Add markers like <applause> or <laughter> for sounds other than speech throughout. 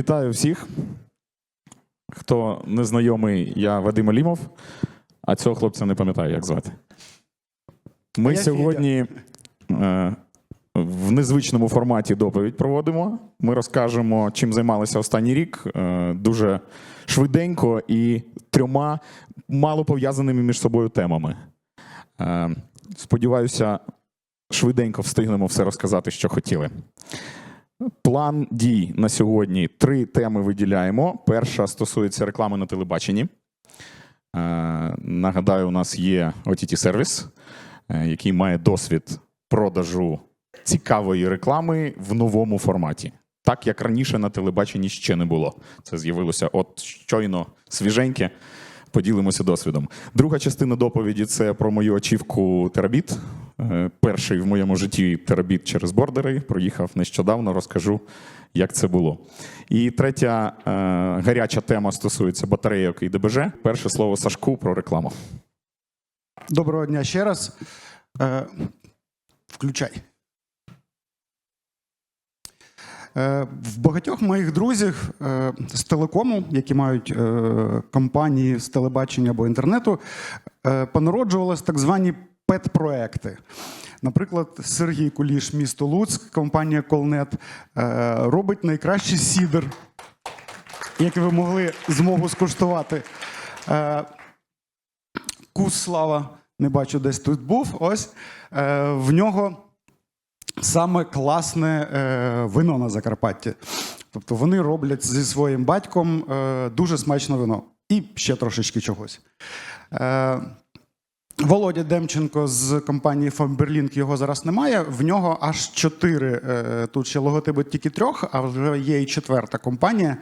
Вітаю всіх. Хто не знайомий, я Вадим Алімов, а цього хлопця не пам'ятаю, як звати. Ми я сьогодні е, в незвичному форматі доповідь проводимо. Ми розкажемо, чим займалися останній рік. Е, дуже швиденько і трьома мало пов'язаними між собою темами. Е, сподіваюся, швиденько встигнемо все розказати, що хотіли. План дій на сьогодні. Три теми виділяємо. Перша стосується реклами на телебаченні. Е, нагадаю, у нас є ott сервіс е, який має досвід продажу цікавої реклами в новому форматі. Так як раніше на телебаченні ще не було. Це з'явилося от щойно свіженьке. Поділимося досвідом. Друга частина доповіді це про мою ачівку терабіт. Е, Перший в моєму житті терабіт через бордери. Проїхав нещодавно, розкажу, як це було. І третя е, гаряча тема стосується батарейок і ДБЖ. Перше слово Сашку про рекламу. Доброго дня ще раз. Е, включай. В багатьох моїх друзів з телекому, які мають компанії з телебачення або інтернету, понароджувалися так звані пет-проекти. Наприклад, Сергій Куліш, місто Луцьк, компанія Колнет е, робить найкращий сідер, який ви могли змогу скуштувати. Е, Кус Слава, не бачу, десь тут був. Ось е, в нього саме класне вино на Закарпатті. Тобто вони роблять зі своїм батьком дуже смачне вино. І ще трошечки чогось. Володя Демченко з компанії Фаберлінк його зараз немає. В нього аж чотири. е, Тут ще логотипи тільки трьох, а вже є і четверта компанія.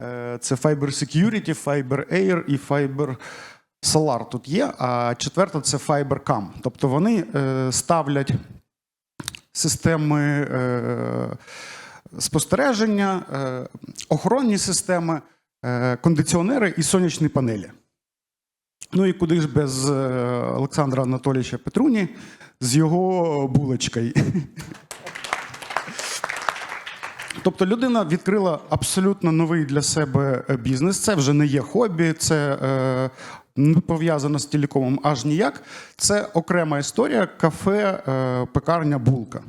Е, Це Fiber Security, Fiber Air і Fiber Solar тут є. А четверта це FiberCam. Тобто вони е, ставлять системи спостереження, охоронні системи, кондиціонери і сонячні панелі. Ну і куди ж без е, Олександра Анатолійовича Петруні з його булочкою. <laughs> Тобто людина відкрила абсолютно новий для себе е, бізнес. Це вже не є хобі, це е, не пов'язано з телекомом аж ніяк. Це окрема історія кафе, е, пекарня Булка.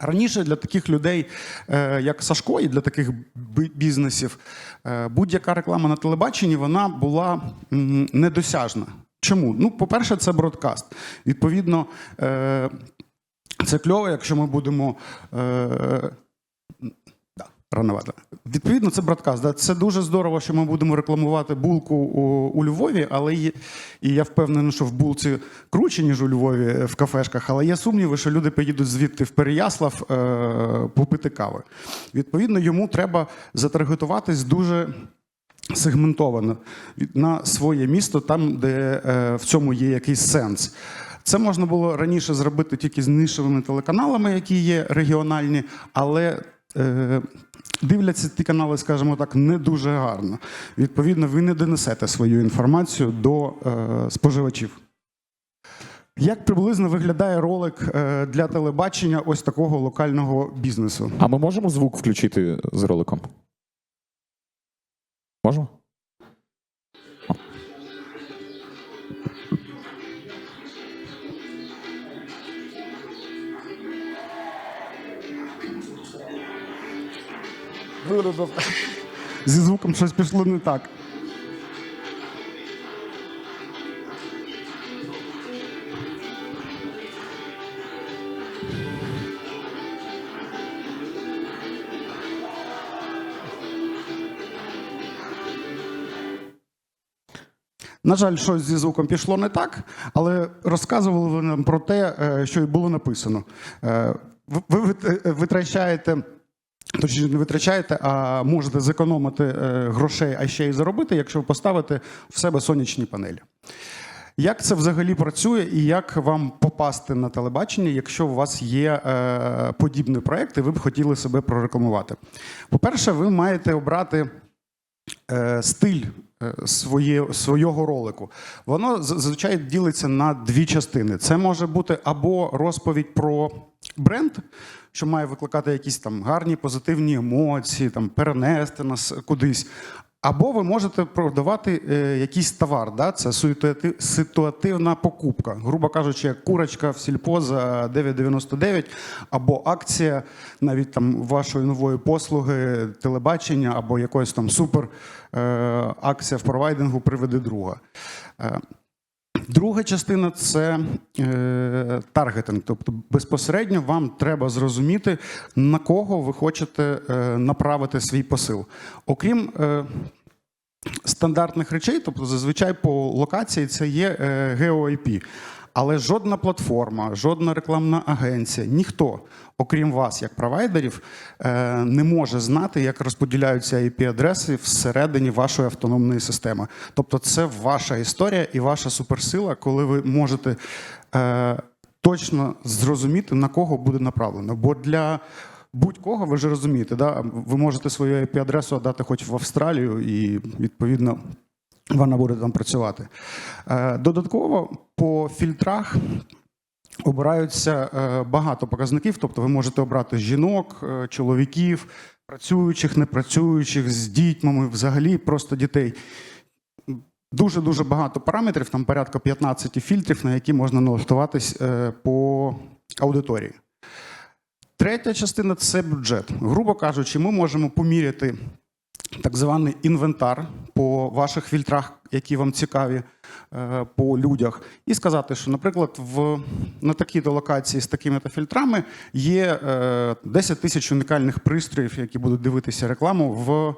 Раніше для таких людей, е, як Сашко, і для таких бізнесів, е, будь-яка реклама на телебаченні вона була недосяжна. Чому? Ну, по-перше, це бродкаст. Відповідно, е, це кльово, якщо ми будемо. Рановато. Відповідно, це бродкаст. Да. Це дуже здорово, що ми будемо рекламувати булку у, у Львові, але є, і я впевнений, що в булці круче, ніж у Львові е, в кафешках, але є сумніви, що люди поїдуть звідти в Переяслав е, попити кави. Відповідно, йому треба затаргетуватись дуже. Сегментовано на своє місто, там, де е, в цьому є якийсь сенс. Це можна було раніше зробити тільки з нишевими телеканалами, які є регіональні, але дивляться ті канали, скажімо так, не дуже гарно. Відповідно, ви не донесете свою інформацію до е, споживачів. Як приблизно виглядає ролик е, для телебачення ось такого локального бізнесу? А ми можемо звук включити з роликом? Можемо? Зі звуком щось пішло не так. На жаль, щось зі звуком пішло не так, але розказували нам про те, е, що й було написано. Е, ви- Ви вит- витрачаєте. Точніше, не витрачаєте, а можете зекономити е, грошей, а ще й заробити, якщо ви поставите в себе сонячні панелі. Як це взагалі працює, і як вам попасти на телебачення, якщо у вас є е, подібний проєкт, і ви б хотіли себе прорекламувати? По-перше, ви маєте обрати е, стиль своє, свого ролику. Воно зазвичай ділиться на дві частини. Це може бути або розповідь про бренд, що має викликати якісь там гарні позитивні емоції, там перенести нас кудись. Або ви можете продавати е, якийсь товар, да? це ситуативна покупка. Грубо кажучи, як курочка в сільпо за 9,99, або акція навіть там вашої нової послуги, телебачення, або якоїсь там супер е, акція в провайдингу приведе друга. Е, Друга частина це е, таргетинг. Тобто безпосередньо вам треба зрозуміти, на кого ви хочете е, направити свій посил. Окрім е, стандартних речей, тобто зазвичай по локації це є е, GeoIP. Але жодна платформа, жодна рекламна агенція, ніхто, окрім вас, як провайдерів, е, не може знати, як розподіляються IP-адреси всередині вашої автономної системи. Тобто, це ваша історія і ваша суперсила, коли ви можете е, точно зрозуміти, на кого буде направлено. Бо для будь-кого, ви ж розумієте, да? ви можете свою IP-адресу дати хоч в Австралію, і відповідно вона буде там працювати. Е, Додатково по фільтрах. Обираються е, багато показників, тобто ви можете обрати жінок, е, чоловіків, працюючих, непрацюючих, з дітьми, взагалі просто дітей. Дуже дуже багато параметрів, там порядка 15 фільтрів, на які можна налаштуватись е, по аудиторії. Третя частина це бюджет. Грубо кажучи, ми можемо поміряти так званий інвентар по ваших фільтрах, які вам цікаві е, по людях, і сказати, що, наприклад, в, на такій-то локації з такими-то фільтрами є е, 10 тисяч унікальних пристроїв, які будуть дивитися рекламу в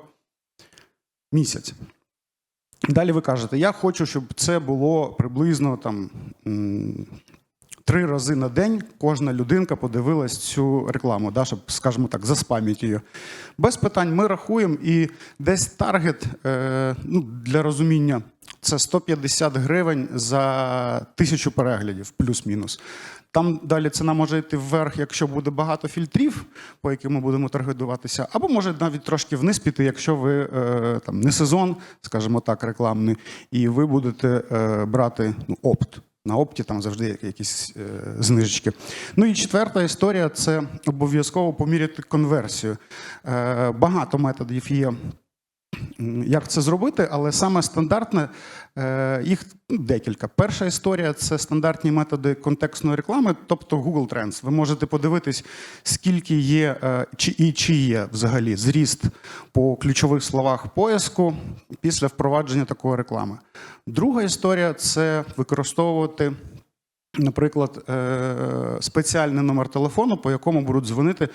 місяць. Далі ви кажете, я хочу, щоб це було приблизно там. Три рази на день кожна людинка подивилась цю рекламу, да, щоб, скажімо так, заспаміть її. Без питань ми рахуємо, і десь таргет е, ну, для розуміння це 150 гривень за тисячу переглядів, плюс-мінус. Там далі ціна може йти вверх, якщо буде багато фільтрів, по яким ми будемо таргетуватися, або може навіть трошки вниз піти, якщо ви е, там не сезон, скажімо так, рекламний, і ви будете е, брати ну, опт. На опті там завжди якісь е, знижечки. Ну і четверта історія це обов'язково поміряти конверсію. Е, багато методів є. Як це зробити, але саме стандартне е, їх ну, декілька. Перша історія це стандартні методи контекстної реклами, тобто Google Trends. Ви можете подивитись, скільки є е, чи і чи є взагалі зріст по ключових словах поиску після впровадження такої реклами. Друга історія це використовувати. Наприклад, е, спеціальний номер телефону, по якому будуть дзвонити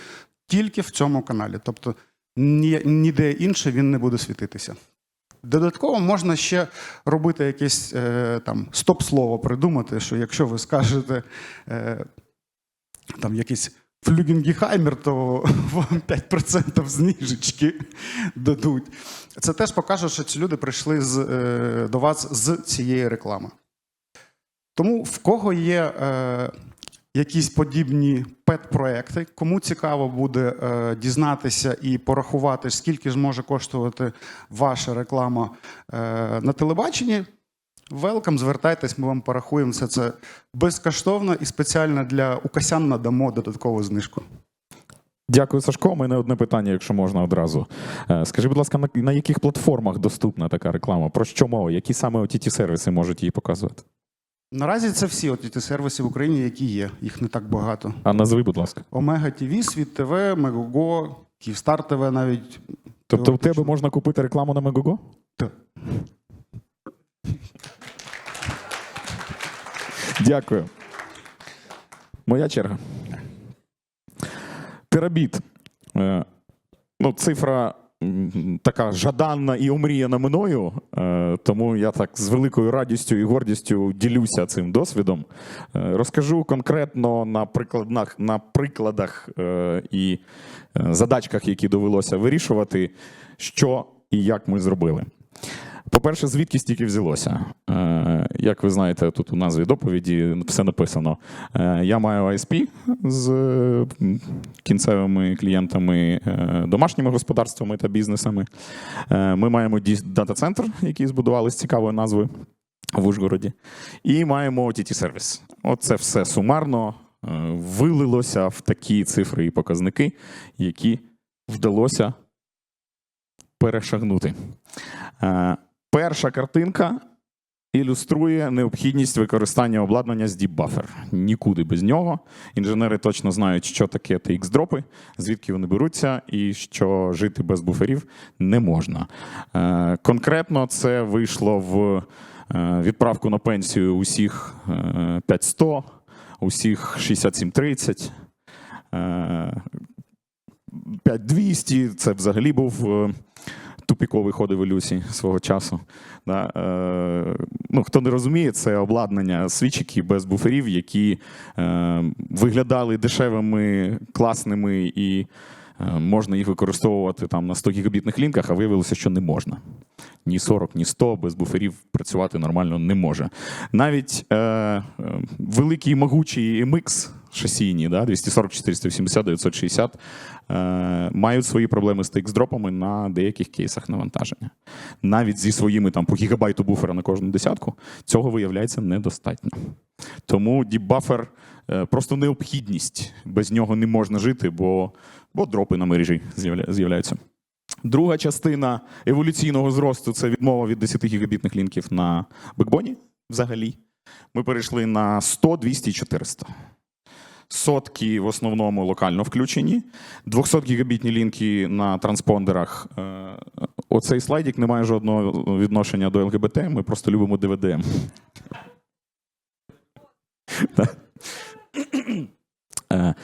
тільки в цьому каналі. Тобто ні- ніде інше він не буде світитися. Додатково можна ще робити якесь е, там стоп-слово придумати, що якщо ви скажете е, там якийсь флюгенгехаймер, то <laughs> вам 5% знижечки дадуть. Це теж покаже, що ці люди прийшли з, е, до вас з цієї реклами. Тому в кого є е, якісь подібні пет-проекти, кому цікаво буде е, дізнатися і порахувати, скільки ж може коштувати ваша реклама е, на телебаченні, велкам, звертайтесь, ми вам порахуємо все це безкоштовно і спеціально для укасян надамо додаткову знижку. Дякую, Сашко. У мене одне питання, якщо можна одразу. Е, Скажи, будь ласка, на, яких платформах доступна така реклама? Про що мова? Які саме ott сервіси можуть її показувати? Наразі це всі от сервіси в Україні, які є. Їх не так багато. А назви, будь ласка. Омега ТВ, Світ ТВ, Мегого, Київстар ТВ навіть. Тобто у тебе можна купити рекламу на Мегого? Так. Дякую. Моя черга. Терабіт. Е, Ну, цифра така жаданна і омріяна мною, е, тому я так з великою радістю і гордістю ділюся цим досвідом. Е, Розкажу конкретно на прикладах, на прикладах е, і задачках, які довелося вирішувати, що і як ми зробили. По-перше, звідки стільки взялося? Е, як ви знаєте, тут у назві доповіді все написано. Е, я маю ISP з е, кінцевими клієнтами, домашніми господарствами та бізнесами. Ми маємо дата-центр, який збудували з цікавою назвою в Ужгороді. І маємо ott сервіс Оце все сумарно вилилося в такі цифри і показники, які вдалося перешагнути. Е, Перша картинка ілюструє необхідність використання обладнання з Buffer. Нікуди без нього. Інженери точно знають, що таке TX-дропи, звідки вони беруться, і що жити без буферів не можна. Е, Конкретно це вийшло в е, відправку на пенсію усіх е, 5100, усіх 6730. е, 5200 це взагалі був е, тупіковий ход еволюції свого часу. Да? Е, ну, хто не розуміє, це обладнання свічики без буферів, які е, виглядали дешевими, класними і можна їх використовувати там на 100 гігабітних лінках, а виявилося, що не можна. Ні 40, ні 100 без буферів працювати нормально не може. Навіть е, е, великий могучий MX шасійні, да, 240, 480, 960, е, мають свої проблеми з TX-дропами на деяких кейсах навантаження. Навіть зі своїми там по гігабайту буфера на кожну десятку цього виявляється недостатньо. Тому діпбафер е, просто необхідність. Без нього не можна жити, бо, бо дропи на мережі з'являються. Друга частина еволюційного зросту це відмова від 10 гігабітних лінків на бекбоні взагалі. Ми перейшли на 100, 200 і 400. Сотки в основному локально включені. 200 гігабітні лінки на транспондерах. Е, Оцей слайдик не має жодного відношення до ЛГБТ. Ми просто любимо <laughs> ДВД.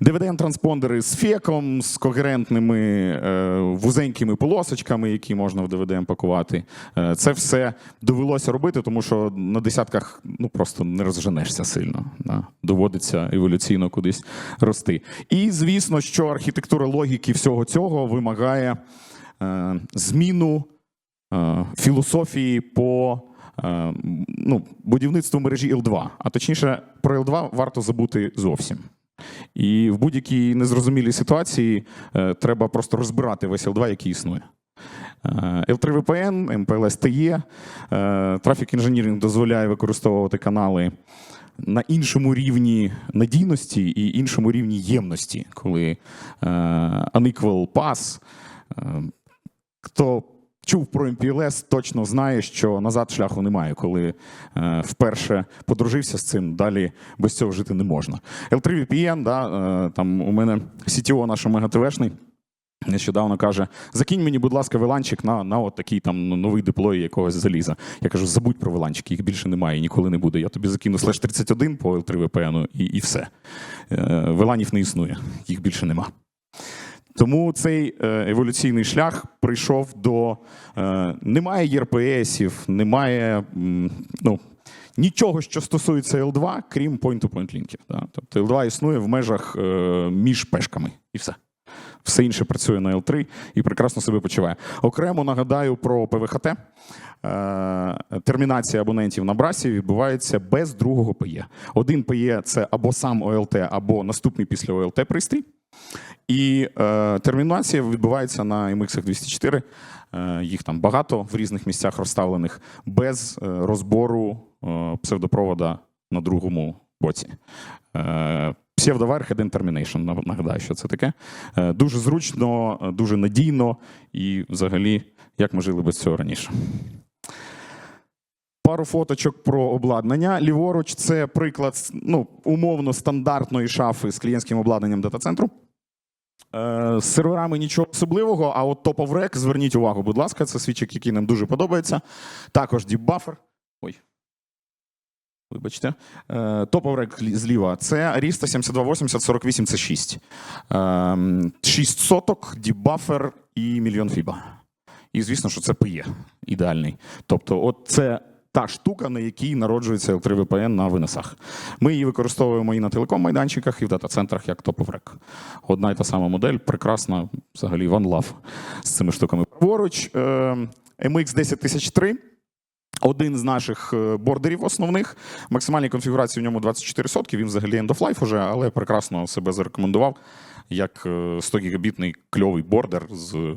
DVDM-транспондери з феком, з когерентними е, вузенькими полосочками, які можна в DVDM пакувати. Е, це все довелося робити, тому що на десятках ну, просто не розженешся сильно. Доводиться еволюційно кудись рости. І звісно, що архітектура логіки всього цього вимагає е, зміну е, філософії по е, ну, будівництву мережі L2. А точніше, про L2 варто забути зовсім. І в будь-якій незрозумілій ситуації е, треба просто розбирати весь L2, який існує. Е, L3 VPN, MPLS TE, е, трафік інженіринг дозволяє використовувати канали на іншому рівні надійності і іншому рівні ємності, коли е, unequal pass. е, Хто чув про MPLS, точно знає, що назад шляху немає, коли е, вперше подружився з цим, далі без цього жити не можна. L3 VPN, да, е, там у мене CTO наш МегаТВшний, Нещодавно каже: закинь мені, будь ласка, виланчик на, на от такий там новий деплой якогось заліза. Я кажу, забудь про виланчики, їх більше немає ніколи не буде. Я тобі закину слеш 31 по L3 VPN і, і все. Е, Виланів не існує, їх більше нема. Тому цей е, еволюційний шлях прийшов до е, немає ЄРПСів, немає ну, нічого, що стосується L2, крім point-to-point лінків. Да? Тобто L2 існує в межах е, між пешками і все. Все інше працює на L3 і прекрасно себе почуває. Окремо нагадаю про ПВХТ. Термінація абонентів на брасі відбувається без другого ПЕ. Один ПЕ це або сам ОЛТ, або наступний після ОЛТ пристрій. І е, термінація відбувається на MX 204. Е, їх там багато в різних місцях розставлених, без е, розбору е, псевдопровода на другому боці. Е, Псевдовар Hidden Termination, нагадаю, що це таке. Е, Дуже зручно, е, дуже надійно і взагалі, як ми жили без цього раніше. Пару фоточок про обладнання. Ліворуч це приклад ну, умовно стандартної шафи з клієнтським обладнанням дата-центру. Е, З серверами нічого особливого, а от of зверніть увагу, будь ласка, це свічок, який нам дуже подобається. Також Buffer. Ой. Вибачте. Лі- зліва. Це Arista 7280 48 c 6 Ем, 6 соток, Deep і мільйон фіба. І звісно, що це PE ідеальний. Тобто, от це та штука, на якій народжується L3 VPN на виносах. Ми її використовуємо і на телеком-майданчиках, і в дата-центрах як of Одна і та сама модель, прекрасна, взагалі, one love з цими штуками. Поруч MX 10003. Один з наших е, бордерів основних. Максимальній конфігурації в ньому 24 сотки. Він взагалі end of life уже, але прекрасно себе зарекомендував як е, 100 гігабітний кльовий бордер з,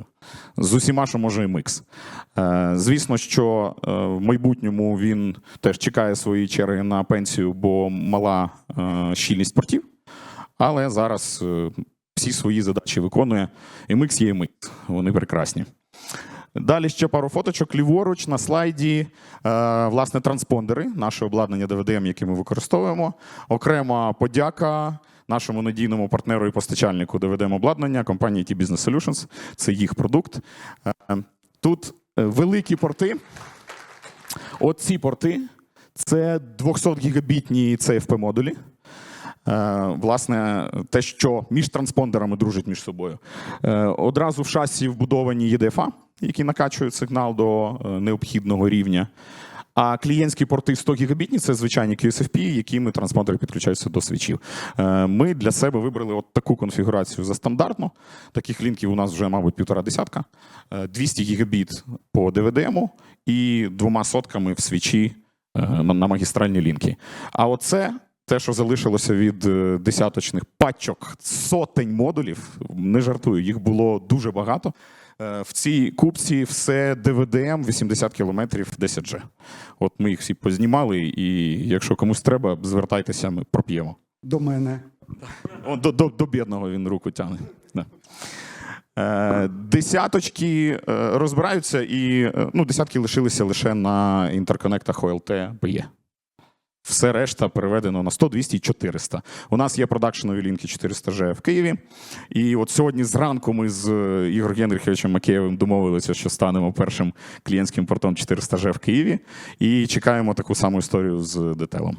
з усіма, що може MX. Е, Звісно, що е, в майбутньому він теж чекає своєї черги на пенсію, бо мала е, щільність портів. Але зараз е, всі свої задачі виконує. MX є MX. Вони прекрасні. Далі ще пару фоточок. Ліворуч на слайді, е, власне, транспондери, наше обладнання DVDM, яке ми використовуємо. Окрема подяка нашому надійному партнеру і постачальнику DVDM обладнання компанії T Business Solutions. Це їх продукт. Е, Тут е, великі порти. От ці порти це 200-гігабітні CFP модулі. Е, Власне, те, що між транспондерами дружить між собою. Одразу в шасі вбудовані EDFA, які накачують сигнал до необхідного рівня. А клієнтські порти 100 гігабітні це звичайні QSFP, якими транспондери підключаються до свічів. Е, Ми для себе вибрали от таку конфігурацію за стандартну. Таких лінків у нас вже, мабуть, півтора десятка. Е, 200 гігабіт по DVDM і двома сотками в свічі е, на магістральні лінки. А оце те, що залишилося від е, десяточних пачок, сотень модулів, не жартую, їх було дуже багато. Е, В цій купці все DVDM 80 км 10G. От ми їх всі познімали, і якщо комусь треба, звертайтеся, ми проп'ємо. До мене. О, до, до, до бідного він руку тягне. Да. Е, десяточки е, розбираються, і ну, десятки лишилися лише на інтерконектах OLT BE. Все решта переведено на 100, 200 і 400. У нас є продакшенові лінки 400G в Києві. І от сьогодні зранку ми з е, Ігор Генриховичем Макеєвим домовилися, що станемо першим клієнтським портом 400G в Києві. І чекаємо таку саму історію з детелом.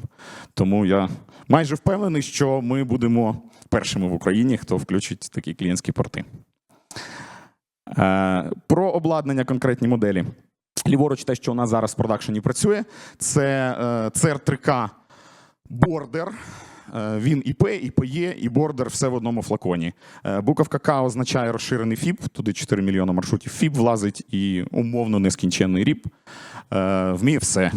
Тому я майже впевнений, що ми будемо першими в Україні, хто включить такі клієнтські порти. Е, Про обладнання конкретні моделі. Ліворуч, те, що у нас зараз в продакшені працює, це е, CR3K Border. Е, Він і П, і ПЕ, і бордер все в одному флаконі. Е, Буковка К означає розширений ФІП, туди 4 мільйони маршрутів ФІП влазить і умовно нескінченний ріп. Е, Вміє все.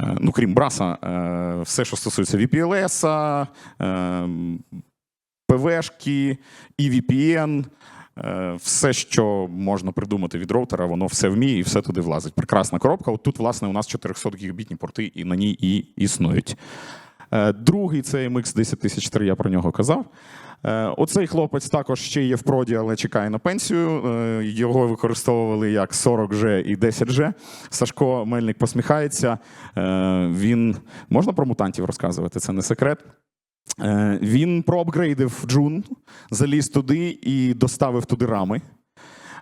Е, Ну, крім браса, е, все, що стосується VPLS, е, ПВшки, і VPN, е, все, що можна придумати від роутера, воно все вміє і все туди влазить. Прекрасна коробка. От тут, власне, у нас 400 гігабітні порти, і на ній і існують. Е, Другий це MX 10003, я про нього казав. Е, Оцей хлопець також ще є в проді, але чекає на пенсію. Е, Його використовували як 40G і 10G. Сашко Мельник посміхається. Е, Він можна про мутантів розказувати? Це не секрет. Е, Він проапгрейдив Джун, заліз туди і доставив туди рами.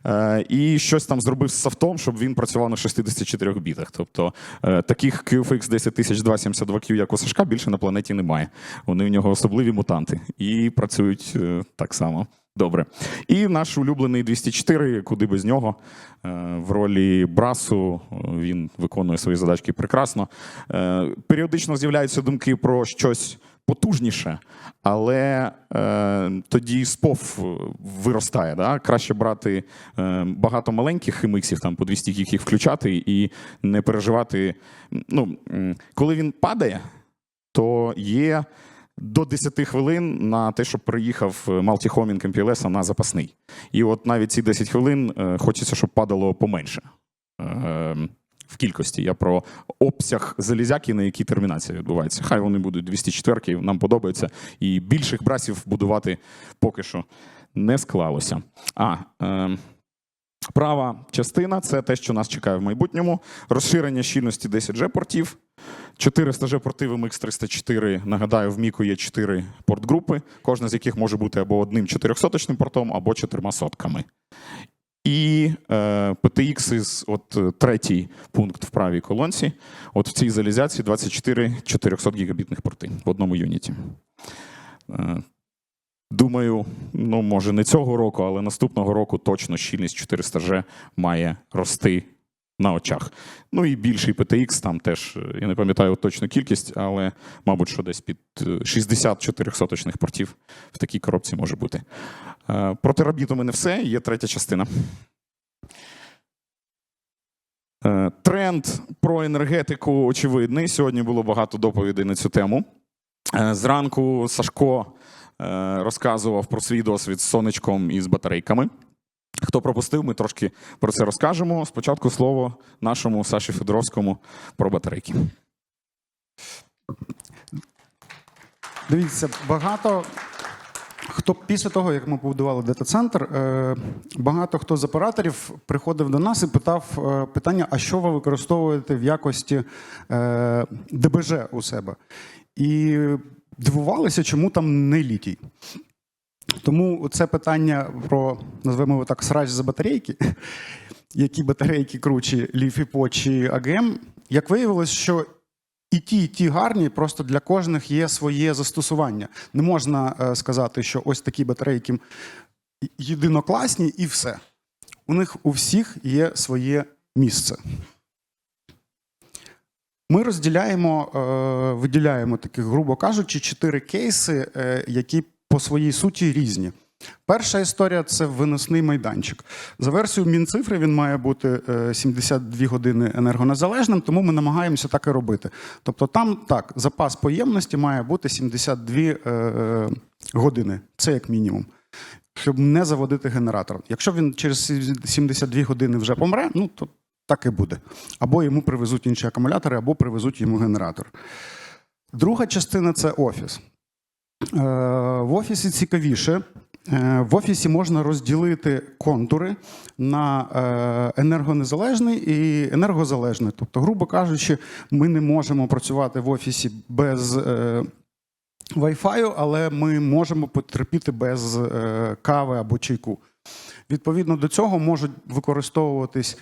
Е, І щось там зробив з софтом, щоб він працював на 64 бітах. Тобто е, таких QFX 10272Q, як у Сашка, більше на планеті немає. Вони у нього особливі мутанти і працюють так само. Добре. І наш улюблений 204, куди без нього, в ролі брасу він виконує свої задачки прекрасно. Періодично з'являються думки про щось потужніше, але е, тоді спов е, виростає. Да? Краще брати е, багато маленьких химиксів, там по 200 гіг їх включати і не переживати. Ну, коли він падає, то є до 10 хвилин на те, щоб приїхав малтіхомінг MPLS на запасний. І от навіть ці 10 хвилин е, хочеться, щоб падало поменше. В кількості я про обсяг залізяки, на якій термінація відбувається. Хай вони будуть 204, нам подобається. І більших брасів будувати поки що не склалося. А е, права частина це те, що нас чекає в майбутньому. Розширення щільності 10G портів. 400 g порти MX 304. Нагадаю, в Міку є 4 портгрупи, кожна з яких може бути або одним 400 портом, або чотирма сотками. І е, PTX із от третій пункт в правій колонці. От в цій залізяці 24 400 гігабітних порти в одному юніті. Е, думаю, ну може не цього року, але наступного року точно щільність 400G має рости на очах. Ну і більший PTX, там теж, е, я не пам'ятаю точну кількість, але, мабуть, що десь під е, 60 400 портів в такій коробці може бути. Е, Про терабіт у мене все, є третя частина. Е, Тренд про енергетику очевидний. Сьогодні було багато доповідей на цю тему. Е, Зранку Сашко е, розказував про свій досвід з сонечком і з батарейками. Хто пропустив, ми трошки про це розкажемо. Спочатку слово нашому Саші Федоровському про батарейки. Дивіться, багато хто після того, як ми побудували дата-центр, е, багато хто з операторів приходив до нас і питав е, питання: а що ви використовуєте в якості е, ДБЖ у себе? І дивувалися, чому там не літій. Тому це питання про, назвемо його так, срач за батарейки, <laughs> які батарейки кручі, ліфіпо чи АГМ. Як виявилось, що і ті, і ті гарні, просто для кожних є своє застосування. Не можна е, сказати, що ось такі батарейки єдинокласні і все. У них у всіх є своє місце. Ми розділяємо, е, виділяємо таких, грубо кажучи, чотири кейси, е, які по своїй суті різні. Перша історія це виносний майданчик. За версією Мінцифри він має бути е, 72 години енергонезалежним, тому ми намагаємося так і робити. Тобто там так, запас поємності має бути 72 е, години. Це як мінімум. Щоб не заводити генератор. Якщо він через 72 години вже помре, ну то так і буде. Або йому привезуть інші акумулятори, або привезуть йому генератор. Друга частина це офіс. Е, В офісі цікавіше. Е, В офісі можна розділити контури на е, енергонезалежний і енергозалежний. Тобто, грубо кажучи, ми не можемо працювати в офісі без Wi-Fi, але ми можемо потерпіти без кави або чайку. Відповідно до цього можуть використовуватись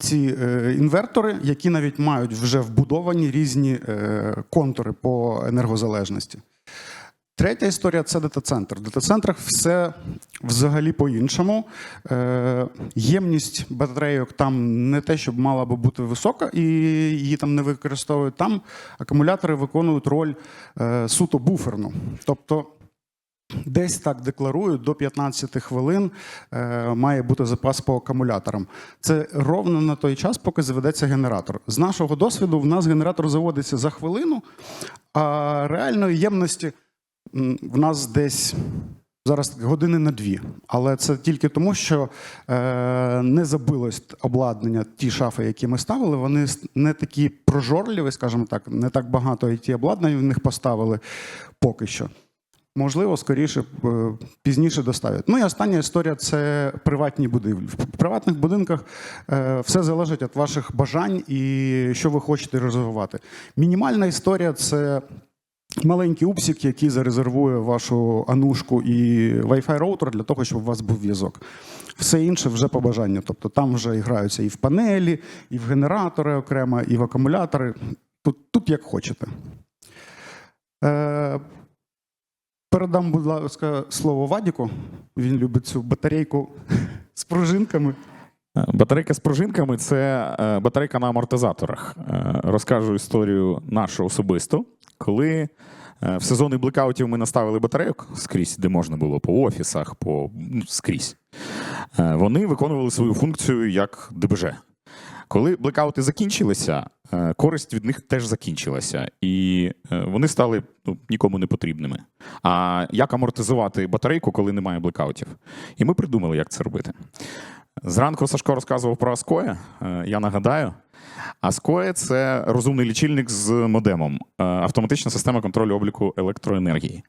ці е, інвертори, які навіть мають вже вбудовані різні е, контури по енергозалежності. Третя історія це дата-центр. В дата-центрах все взагалі по-іншому. Е, ємність батарейок там не те, щоб мала би бути висока, і її там не використовують. Там акумулятори виконують роль е, суто буферну. Тобто Десь так декларують, до 15 хвилин е, має бути запас по акумуляторам. Це ровно на той час, поки заведеться генератор. З нашого досвіду, в нас генератор заводиться за хвилину, а реальної ємності в нас десь зараз години на дві. Але це тільки тому, що е, не забилось обладнання, ті шафи, які ми ставили, вони не такі прожорливі, скажімо так, не так багато it обладнань в них поставили поки що. Можливо, скоріше е, пізніше доставлять. Ну і остання історія це приватні будівлі. В приватних будинках е, все залежить від ваших бажань і що ви хочете розвивати. Мінімальна історія це маленький упсік, який зарезервує вашу анушку і Wi-Fi роутер для того, щоб у вас був зв'язок. Все інше вже по бажанню. Тобто там вже граються і в панелі, і в генератори окремо, і в акумулятори. Тут, тут як хочете. Е, Передам, будь ласка, слово Вадіку. Він любить цю батарейку <laughs> з пружинками. Е, Батарейка з пружинками це е, батарейка на амортизаторах. Е, Розкажу історію нашу особисту. Коли в сезони блекаутів ми наставили батарейок скрізь, де можна було, по офісах, по ну, скрізь, вони виконували свою функцію як ДБЖ. Коли блекаути закінчилися, користь від них теж закінчилася, і е, вони стали ну, нікому не потрібними. А як амортизувати батарейку, коли немає блекаутів? І ми придумали, як це робити. Зранку Сашко розказував про Аскоя. Е, Я нагадаю, Аскоя це розумний лічильник з модемом, е, автоматична система контролю обліку електроенергії.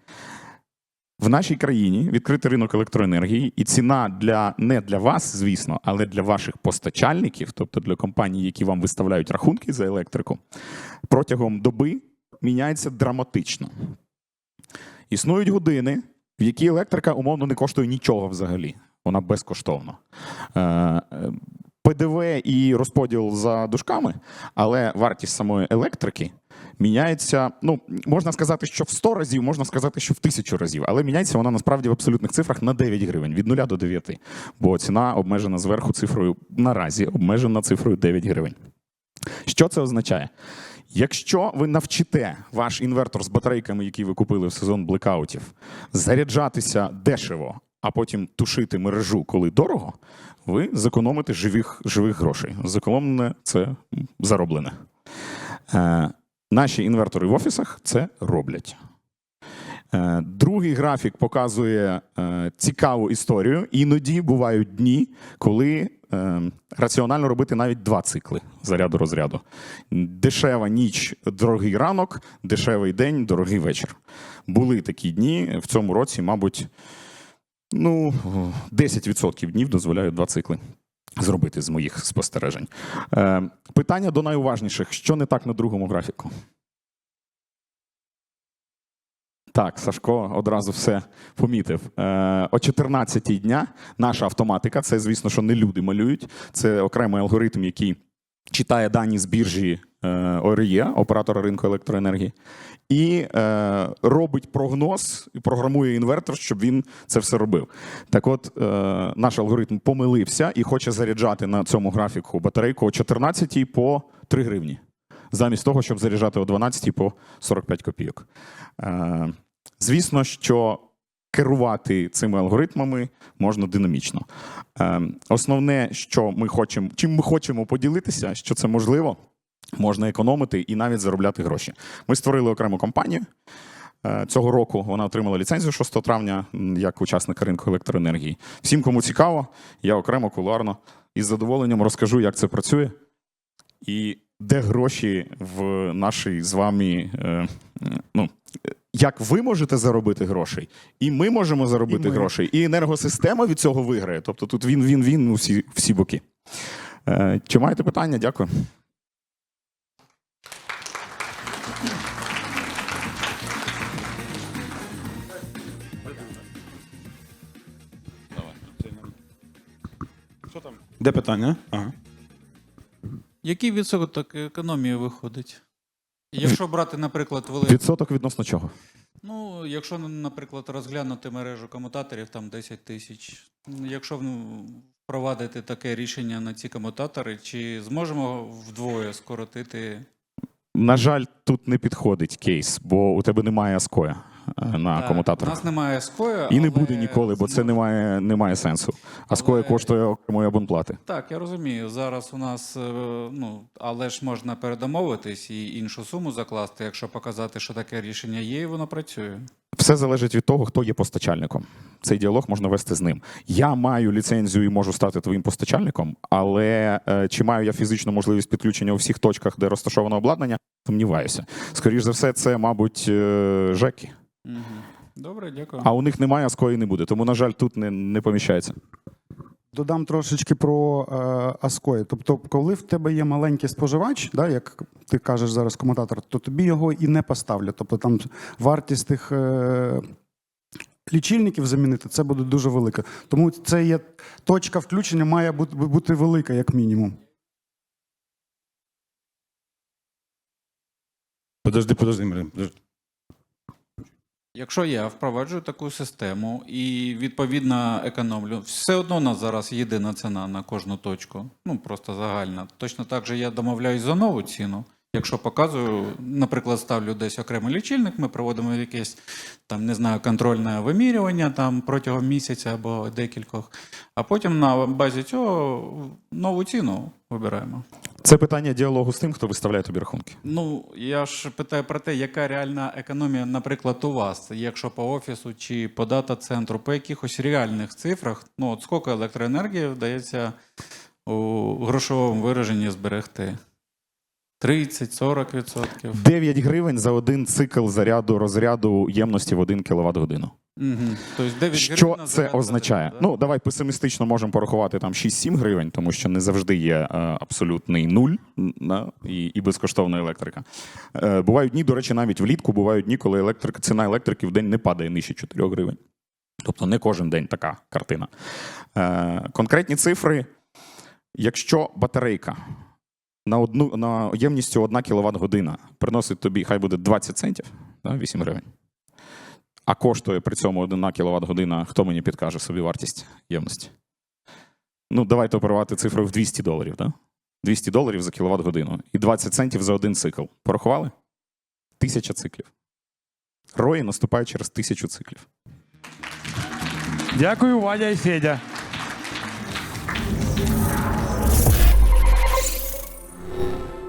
В нашій країні відкритий ринок електроенергії, і ціна для не для вас, звісно, але для ваших постачальників, тобто для компаній, які вам виставляють рахунки за електрику, протягом доби міняється драматично. Існують години, в які електрика умовно не коштує нічого взагалі. Вона безкоштовна. Е, е, ПДВ і розподіл за дужками, але вартість самої електрики міняється. Ну, можна сказати, що в 100 разів, можна сказати, що в тисячу разів, але міняється вона насправді в абсолютних цифрах на 9 гривень від 0 до 9. Бо ціна обмежена зверху цифрою наразі обмежена цифрою 9 гривень. Що це означає? Якщо ви навчите ваш інвертор з батарейками, які ви купили в сезон блекаутів, заряджатися дешево, а потім тушити мережу, коли дорого, ви зекономите живих, живих грошей. Зекономлене це зароблене. Наші інвертори в офісах це роблять. Е, Другий графік показує е, цікаву історію. Іноді бувають дні, коли е, раціонально робити навіть два цикли заряду розряду. Дешева ніч, дорогий ранок, дешевий день, дорогий вечір. Були такі дні в цьому році, мабуть, ну, 10% днів дозволяють два цикли. Зробити з моїх спостережень. Е, питання до найуважніших: що не так на другому графіку? Так, Сашко одразу все помітив. Е, о 14-й дня наша автоматика, це, звісно, що не люди малюють, це окремий алгоритм, який читає дані з біржі е, ОРЄ, оператора ринку електроенергії, і е, робить прогноз і програмує інвертор, щоб він це все робив. Так от, е, наш алгоритм помилився і хоче заряджати на цьому графіку батарейку о 14 по 3 гривні замість того, щоб заряджати о 12 по 45 копійок. Звісно, що керувати цими алгоритмами можна динамічно. Е, основне, що ми хочемо, чим ми хочемо поділитися, що це можливо, можна економити і навіть заробляти гроші. Ми створили окрему компанію. Е, Цього року вона отримала ліцензію 6 травня як учасника ринку електроенергії. Всім, кому цікаво, я окремо кулуарно із задоволенням розкажу, як це працює і де гроші в нашій з вами. Ну, як ви можете заробити грошей, і ми можемо заробити І ми. грошей, і енергосистема від цього виграє. Тобто тут він, він, він, ну, всі, всі боки. Е, чи маєте питання? Дякую. Де питання? Ага. Який відсоток економії виходить? Якщо брати, наприклад, велику, Відсоток відносно чого? ну, якщо, наприклад, розглянути мережу комутаторів, там 10 тисяч. Якщо ну, впровадити таке рішення на ці комутатори, чи зможемо вдвоє скоротити На жаль, тут не підходить кейс, бо у тебе немає аскоя е, на Так, У нас немає скою, І не буде ніколи, бо це немає, немає сенсу. Аскоя Але- коштує окремої абонплати. Так, я розумію. Зараз у нас, е, ну, але ж можна передомовитись і іншу суму закласти, якщо показати, що таке рішення є, і воно працює. Все залежить від того, хто є постачальником. Цей діалог можна вести з ним. Я маю ліцензію і можу стати твоїм постачальником, але е, чи маю я фізичну можливість підключення у всіх точках, де розташовано обладнання? Сумніваюся. Скоріше за все, це, мабуть, е, ЖЕКи. Добре, дякую. А у них немає, а скої не буде. Тому, на жаль, тут не, не поміщається. Додам трошечки про е, Аскої. Тобто, коли в тебе є маленький споживач, да, як ти кажеш зараз комутатор, то тобі його і не поставлять. Тобто там вартість тих е, лічильників замінити це буде дуже велика. Тому це є точка включення має бути, бути велика, як мінімум. Подожди, подожди, Марин. Подожди. Якщо я впроваджую таку систему і відповідно економлю, все одно у нас зараз єдина ціна на кожну точку, ну просто загальна. Точно так же я домовляюсь за нову ціну. Якщо показую, наприклад, ставлю десь окремий лічильник, ми проводимо якесь там не знаю контрольне вимірювання там протягом місяця або декількох, а потім на базі цього нову ціну вибираємо. Це питання діалогу з тим, хто виставляє тобі рахунки. Ну, я ж питаю про те, яка реальна економія, наприклад, у вас, якщо по офісу чи по дата-центру, по якихось реальних цифрах, ну, от скільки електроенергії вдається у грошовому вираженні зберегти? 30-40%. 9 гривень за один цикл заряду розряду ємності в 1 кВт годину. Угу. Тобто 9 Що гривень це означає? заряду, да? Ну, давай песимістично можемо порахувати там 6-7 гривень, тому що не завжди є е, абсолютний нуль да, і, і безкоштовна електрика. Е, бувають дні, до речі, навіть влітку бувають дні, коли електрика, ціна електрики в день не падає нижче 4 гривень. Тобто не кожен день така картина. Е, конкретні цифри. Якщо батарейка на одну на ємністю 1 кВт година приносить тобі, хай буде 20 центів, да, 8 гривень. А коштує при цьому 1 кВт година, хто мені підкаже собі вартість ємності? Ну, давайте оперувати цифрою в 200 доларів, да? 200 доларів за кіловат годину і 20 центів за один цикл. Порахували? Тисяча циклів. Рої наступає через тисячу циклів. Дякую, Ваня і Федя. you.